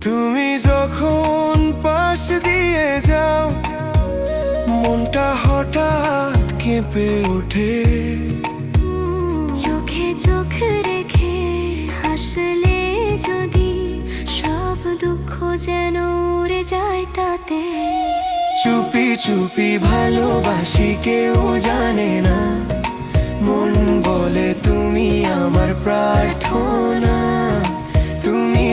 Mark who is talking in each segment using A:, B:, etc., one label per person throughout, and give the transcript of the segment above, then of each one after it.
A: তুমি যখন পাশ দিয়ে যাও মনটা হঠাৎ কেঁপে ওঠে।
B: চোখে চোখ রেখে হাসলে যদি সব দুঃখ যেন উড়ে যায় তাতে।
A: চুপি চুপি ভালোবাসি কেউ জানে না। মন বলে তুমি আমার প্রার্থনা।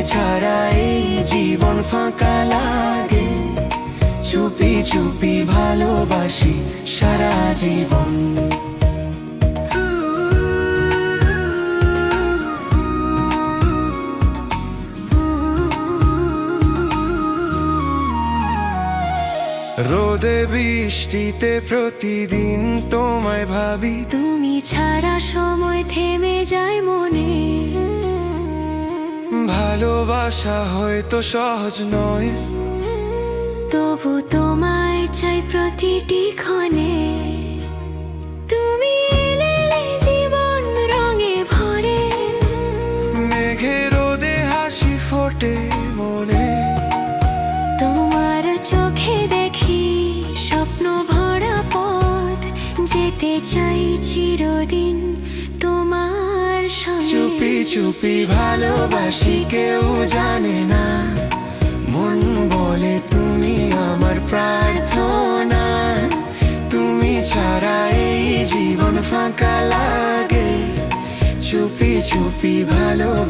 A: ছাড়া এই জীবন ফাঁকা লাগে। চুপি চুপি ভালোবাসি সারা জীবন। রোদে বৃষ্টিতে প্রতিদিন তোমায় ভাবি।
B: তুমি ছাড়া সময় থেমে
A: ভালোবাসা হয়তো সহজ নয়।
B: তবু তোমায় চাই প্রতিটি ক্ষণে। তুমি জীবন রঙে ভরে।
A: মেঘে রোদে হাসি ফোটে মনে।
B: তোমার চোখে দেখি স্বপ্ন ভরা পথ। যেতে চাই চিরদিন
A: চুপি চুপি ভালোবাসি, কেউ জানে না। মন বলে তুমি আমার প্রার্থনা। তুমি ছাড়া এই জীবন ফাঁকা লাগে। চুপি চুপি ভালোবাসি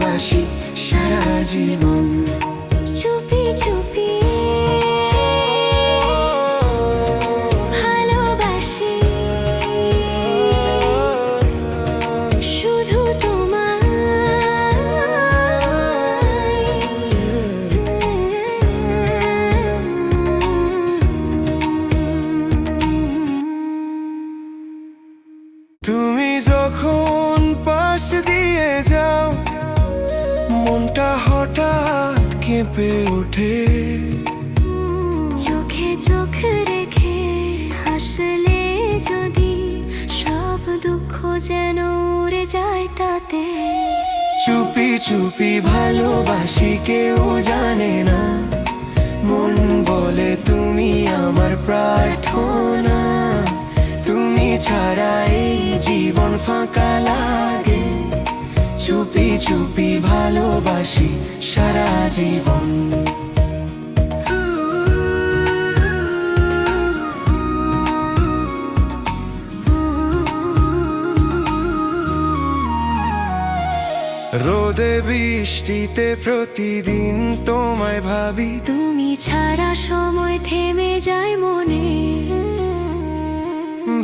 A: তুমি যখন পাশ দিয়ে যাও মনটা হঠাৎ কেঁপে ওঠে।
B: চোখে চোখ রেখে হাসলে যদি সব দুঃখ যেন উড়ে যায় তাতে।
A: চুপি চুপি ভালোবাসি কেউ জানে না। ছাড়া এই জীবন ফাঁকা লাগে। চুপি চুপি ভালোবাসি সারা জীবন। রোদে বৃষ্টিতে প্রতিদিন তোমায় ভাবি।
B: তুমি ছাড়া সময় থেমে যায় মনে।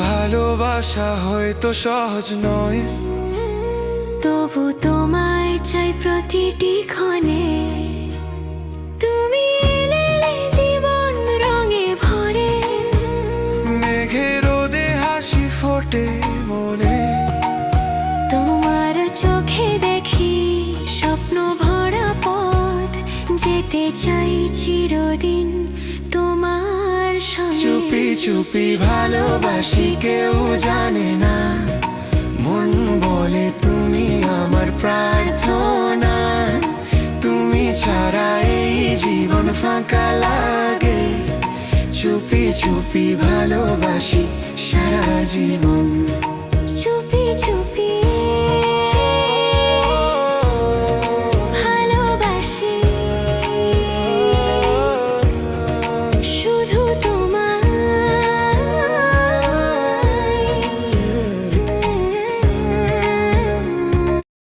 A: ভালোবাসা হয়তো সহজ নয়।
B: তবু তোমায় চাই প্রতিটি ক্ষণে। তুমি এলে জীবন রঙে ভরে।
A: মেঘে রোদে হাসি ফোটে মনে।
B: তোমার চোখে দেখি স্বপ্ন ভরা পথ। যেতে চাই চিরদিন তোমার সঙ্গে।
A: চুপি ভালোবাসি, কেউ জানে না। মন বলে তুমি আমার প্রার্থনা। তুমি ছাড়া এই জীবন ফাঁকা লাগে। চুপি চুপি ভালোবাসি সারা জীবন।